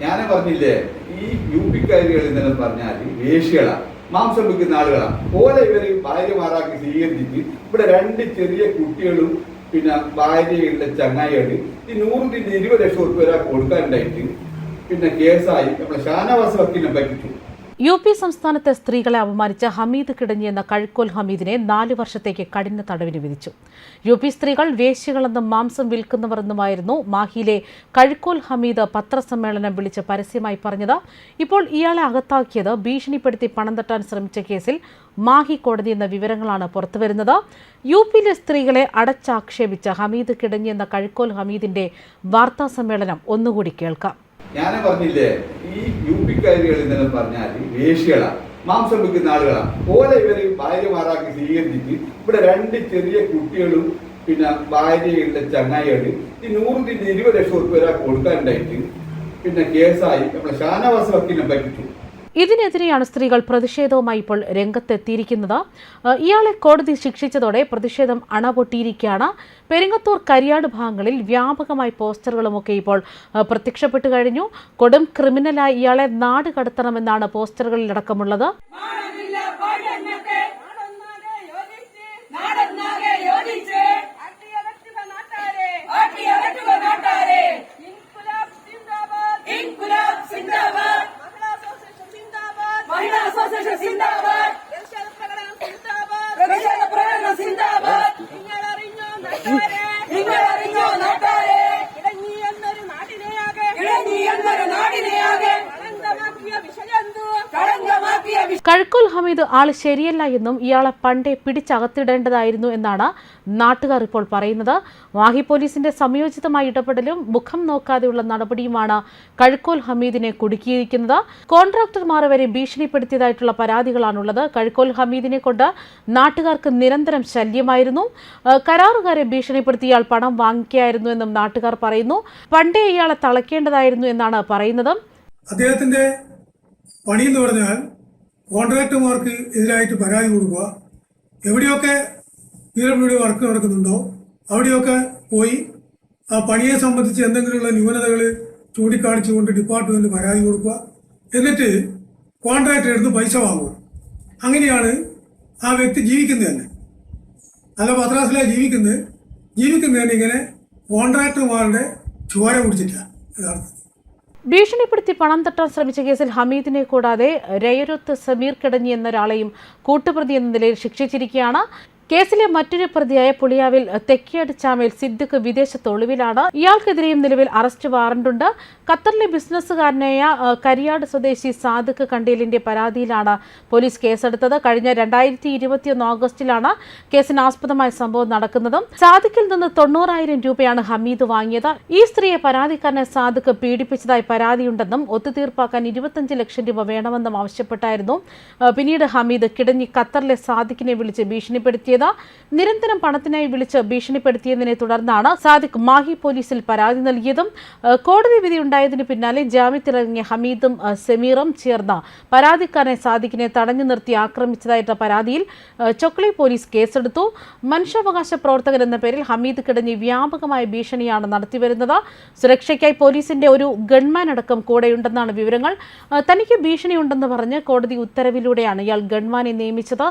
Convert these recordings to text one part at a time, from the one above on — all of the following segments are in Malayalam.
ഞാൻ പറഞ്ഞില്ലേ ഈ യു പിക്കാരികൾ എന്നെല്ലാം പറഞ്ഞാൽ വേഷികളാണ് മാംസം വിൽക്കുന്ന ആളുകളാണ് പോലെ ഇവർ ഭാര്യമാരാക്കി സ്വീകരിച്ചിട്ട് ഇവിടെ രണ്ട് ചെറിയ കുട്ടികളും പിന്നെ ഭാര്യയുള്ള ചങ്ങായിയാണ് ഈ നൂറിന്റെ ഇരുപത് ലക്ഷം ഉറുപ്പ് വരെ കൊടുക്കാനുണ്ടായിട്ട് പിന്നെ കേസായി. നമ്മുടെ ഷാനവാസ് വക്കീലിനെ പറ്റിച്ചു യു പി സംസ്ഥാനത്തെ സ്ത്രീകളെ അപമാനിച്ച ഹമീദ് കിടഞ്ഞി എന്ന കഴുക്കോൽ ഹമീദിനെ നാല് വർഷത്തേക്ക് കഠിന തടവിന് വിധിച്ചു. യു പി സ്ത്രീകൾ വേശ്യകളെന്നും മാംസം വിൽക്കുന്നവരെന്നുമായിരുന്നു മാഹിയിലെ കഴുക്കോൽ ഹമീദ് പത്രസമ്മേളനം വിളിച്ച് പരസ്യമായി പറഞ്ഞത്. ഇപ്പോൾ ഇയാളെ അകത്താക്കിയത് ഭീഷണിപ്പെടുത്തി പണം തട്ടാൻ ശ്രമിച്ച കേസിൽ മാഹി കോടതി എന്ന വിവരങ്ങളാണ് പുറത്തുവരുന്നത്. യു പിയിലെ സ്ത്രീകളെ അടച്ചാക്ഷേപിച്ച ഹമീദ് കിടഞ്ഞി എന്ന കഴുക്കോൽ ഹമീദിന്റെ വാർത്താ സമ്മേളനം ഒന്നുകൂടി കേൾക്കാം. ഞാൻ പറഞ്ഞില്ലേ ഈ യു പി പിക്കാരികൾ എന്നെല്ലാം പറഞ്ഞാൽ വേശ്യകളാണ് മാംസം വിൽക്കുന്ന ആളുകളാണ് ഓരോ ഇവർ ഭാര്യമാരാക്കി സ്വീകരിച്ചിട്ട് ഇവിടെ രണ്ട് ചെറിയ കുട്ടികളും പിന്നെ ഭാര്യകളുടെ ചങ്ങായികൾ ഈ നൂറിന്റെ ഇരുപത് ലക്ഷം ഉറുപ്പ് ഒരാൾ കൊടുക്കാനുണ്ടായിട്ട് പിന്നെ കേസായി. നമ്മുടെ ഷാനവാസ് വക്കീലിനെ പറ്റിച്ചു. ഇതിനെതിരെയാണ് സ്ത്രീകൾ പ്രതിഷേധവുമായി ഇപ്പോൾ രംഗത്തെത്തിയിരിക്കുന്നത്. ഇയാളെ കോടതി ശിക്ഷിച്ചതോടെ പ്രതിഷേധം അണപൊട്ടിയിരിക്കുകയാണ്. പെരിങ്ങത്തൂർ കരിയാട് ഭാഗങ്ങളിൽ വ്യാപകമായി പോസ്റ്ററുകളുമൊക്കെ ഇപ്പോൾ പ്രത്യക്ഷപ്പെട്ടു കഴിഞ്ഞു. കൊടും ക്രിമിനലായി ഇയാളെ നാട് കടത്തണമെന്നാണ് പോസ്റ്ററുകളിലടക്കമുള്ളത്. നിങ്ങളറിഞ്ഞോ നാട്ടാരെ നിങ്ങളറിഞ്ഞോ എന്നൊരു നാടിനെയാകെ. ഇടഞ്ഞി എന്നൊരു നാടിനെയാകെ. കളങ്കമാക്കിയ വിഷജന്തു കളങ്കമാക്കിയ വിഷ കഴുക്കോൽ ഹമീദ് ആൾ ശരിയല്ല എന്നും ഇയാളെ പണ്ടേ പിടിച്ചകത്തിടേണ്ടതായിരുന്നു എന്നാണ് നാട്ടുകാർ ഇപ്പോൾ പറയുന്നത്. വാഹി പോലീസിന്റെ സംയോജിതമായ ഇടപെടലും മുഖം നോക്കാതെയുള്ള നടപടിയുമാണ് കഴുക്കോൽ ഹമീദിനെ കുടുക്കിയിരിക്കുന്നത്. കോൺട്രാക്ടർമാർ വരെ ഭീഷണിപ്പെടുത്തിയതായിട്ടുള്ള പരാതികളാണുള്ളത്. കഴുക്കോൽ ഹമീദിനെ കൊണ്ട് നാട്ടുകാർക്ക് നിരന്തരം ശല്യമായിരുന്നു. കരാറുകാരെ ഭീഷണിപ്പെടുത്തി ഇയാൾ പണം വാങ്ങിക്കുകയായിരുന്നു എന്നും നാട്ടുകാർ പറയുന്നു. പണ്ടേ ഇയാളെ തളയ്ക്കേണ്ടതായിരുന്നു എന്നാണ് പറയുന്നത്. അദ്ദേഹത്തിന്റെ പണി എന്ന് പറഞ്ഞാൽ കോൺട്രാക്ടർമാർക്ക് എതിരായിട്ട് പരാതി കൊടുക്കുക. എവിടെയൊക്കെ പി വർക്ക് നടക്കുന്നുണ്ടോ അവിടെയൊക്കെ പോയി ആ പണിയെ സംബന്ധിച്ച് എന്തെങ്കിലുമുള്ള ന്യൂനതകൾ ചൂണ്ടിക്കാണിച്ചുകൊണ്ട് ഡിപ്പാർട്ട്മെന്റ് പരാതി കൊടുക്കുക. എന്നിട്ട് കോൺട്രാക്ടർ എടുത്ത് പൈസ വാങ്ങുക. അങ്ങനെയാണ് ആ വ്യക്തി ജീവിക്കുന്നത് തന്നെ. അല്ല മദ്രാസിലാണ് ജീവിക്കുന്നത്. ജീവിക്കുന്നതിന് ഇങ്ങനെ കോൺട്രാക്ടർമാരുടെ ചോര കുടിച്ചിട്ടാണ് യഥാർത്ഥത്തിൽ. ഭീഷണിപ്പെടുത്തി പണം തട്ടാൻ ശ്രമിച്ച കേസിൽ ഹമീദിനെ കൂടാതെ രയരുത്ത് സമീർ കിടഞ്ഞി എന്നൊരാളെയും കൂട്ടുപ്രതി എന്ന നിലയിൽ ശിക്ഷിച്ചിരിക്കുകയാണ്. കേസിലെ മറ്റൊരു പ്രതിയായ പുളിയാവിൽ തെക്കിയാട് ചാമയിൽ സിദ്ദിഖ് വിദേശത്ത് ഒളിവിലാണ് ഇയാൾക്കെതിരെയും നിലവിൽ അറസ്റ്റ് വാറണ്ടുണ്ട്. ഖത്തറിലെ ബിസിനസ്സുകാരനായ കരിയാട് സ്വദേശി സാദിഖ് കണ്ടീലിന്റെ പരാതിയിലാണ് പോലീസ് കേസെടുത്തത്. കഴിഞ്ഞ രണ്ടായിരത്തി ഇരുപത്തിയൊന്ന് ഓഗസ്റ്റിലാണ് കേസിന് ആസ്പദമായ സംഭവം നടക്കുന്നതും. സാദിഖിൽ നിന്ന് തൊണ്ണൂറായിരം രൂപയാണ് ഹമീദ് വാങ്ങിയത്. ഈ സ്ത്രീയെ പരാതിക്കാരനെ സാദിഖ് പീഡിപ്പിച്ചതായി പരാതിയുണ്ടെന്നും ഒത്തുതീർപ്പാക്കാൻ ഇരുപത്തഞ്ച് ലക്ഷം രൂപ വേണമെന്നും ആവശ്യപ്പെട്ടായിരുന്നു. പിന്നീട് ഹമീദ് കിടഞ്ഞി ഖത്തറിലെ സാദിഖിനെ വിളിച്ച് ഭീഷണിപ്പെടുത്തിയത് നിരന്തരം പണത്തിനായി വിളിച്ച് ഭീഷണിപ്പെടുത്തിയതിനെ തുടർന്നാണ് സാദിഖ് മാഹി പോലീസിൽ പരാതി നൽകിയതും കോടതി വിധിയുണ്ടായതിന് പിന്നാലെ ജാമ്യത്തിലിറങ്ങിയ ഹമീദും സെമീറും ചേർന്ന് പരാതിക്കാരനെ സാദിഖിനെ തടഞ്ഞു നിർത്തി ആക്രമിച്ചതായിട്ട് പരാതിയിൽ ചൊക്ലി പോലീസ് കേസെടുത്തു. മനുഷ്യാവകാശ പ്രവർത്തകർ എന്ന പേരിൽ ഹമീദ് കിടഞ്ഞി വ്യാപകമായ ഭീഷണിയാണ് നടത്തിവരുന്നത്. സുരക്ഷയ്ക്കായി പോലീസിന്റെ ഒരു ഗൺമാൻ അടക്കം കൂടെയുണ്ടെന്നാണ് വിവരങ്ങൾ. തനിക്ക് ഭീഷണിയുണ്ടെന്ന് പറഞ്ഞ് കോടതി ഉത്തരവിലൂടെയാണ് ഇയാൾ ഗൺമാനെ നിയമിച്ചത്.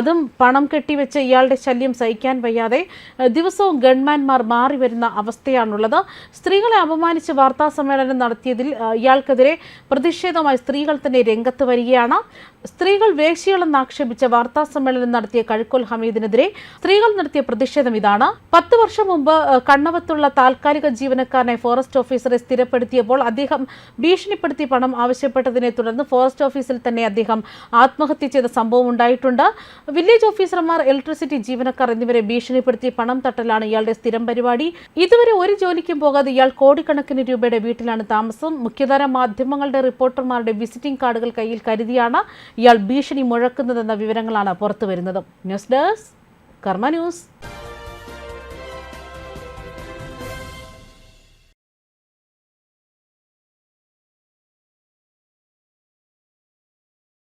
അതും പണം കെട്ടിവെച്ച് ഇയാളുടെ ശല്യം സഹിക്കാൻ വയ്യാതെ ദിവസവും ഗൺമാൻമാർ മാറി വരുന്ന അവസ്ഥയാണുള്ളത്. സ്ത്രീകളെ അപമാനിച്ച് വാർത്താ സമ്മേളനം നടത്തിയതിൽ ഇയാൾക്കെതിരെ പ്രതിഷേധമായി സ്ത്രീകൾ തന്നെ രംഗത്ത് വരികയാണ്. സ്ത്രീകൾ വേശ്യകളെന്ന് ആക്ഷേപിച്ച വാർത്താ സമ്മേളനം നടത്തിയ കഴുക്കോൽ ഹമീദിനെതിരെ സ്ത്രീകൾ നടത്തിയ പ്രതിഷേധം ഇതാണ്. പത്ത് വർഷം മുമ്പ് കണ്ണവത്തുള്ള താൽക്കാലിക ജീവനക്കാരനെ ഫോറസ്റ്റ് ഓഫീസറെ സ്ഥിരപ്പെടുത്തിയപ്പോൾ അദ്ദേഹം ഭീഷണിപ്പെടുത്തി പണം ആവശ്യപ്പെട്ടതിനെ തുടർന്ന് ഫോറസ്റ്റ് ഓഫീസിൽ തന്നെ അദ്ദേഹം ആത്മഹത്യ ചെയ്ത സംഭവം ഉണ്ടായിട്ടുണ്ട്. വില്ലേജ് ഓഫീസർമാർ ഇലക്ട്രിസിറ്റി ജീവനക്കാർ എന്നിവരെ ഭീഷണിപ്പെടുത്തി പണം തട്ടലാണ് ഇയാളുടെ സ്ഥിരം പരിപാടി. ഇതുവരെ ഒരു ജോലിക്കും പോകാതെ ഇയാൾ കോടിക്കണക്കിന് രൂപയുടെ വീട്ടിലാണ് താമസം. മുഖ്യധാര മാധ്യമങ്ങളുടെ റിപ്പോർട്ടർമാരുടെ വിസിറ്റിംഗ് കാർഡുകൾ കയ്യിൽ കരുതിയാണ് ഇയാൾ ഭീഷണി മുഴക്കുന്നതെന്ന വിവരങ്ങളാണ് പുറത്തുവരുന്നത്. News desk Karma news.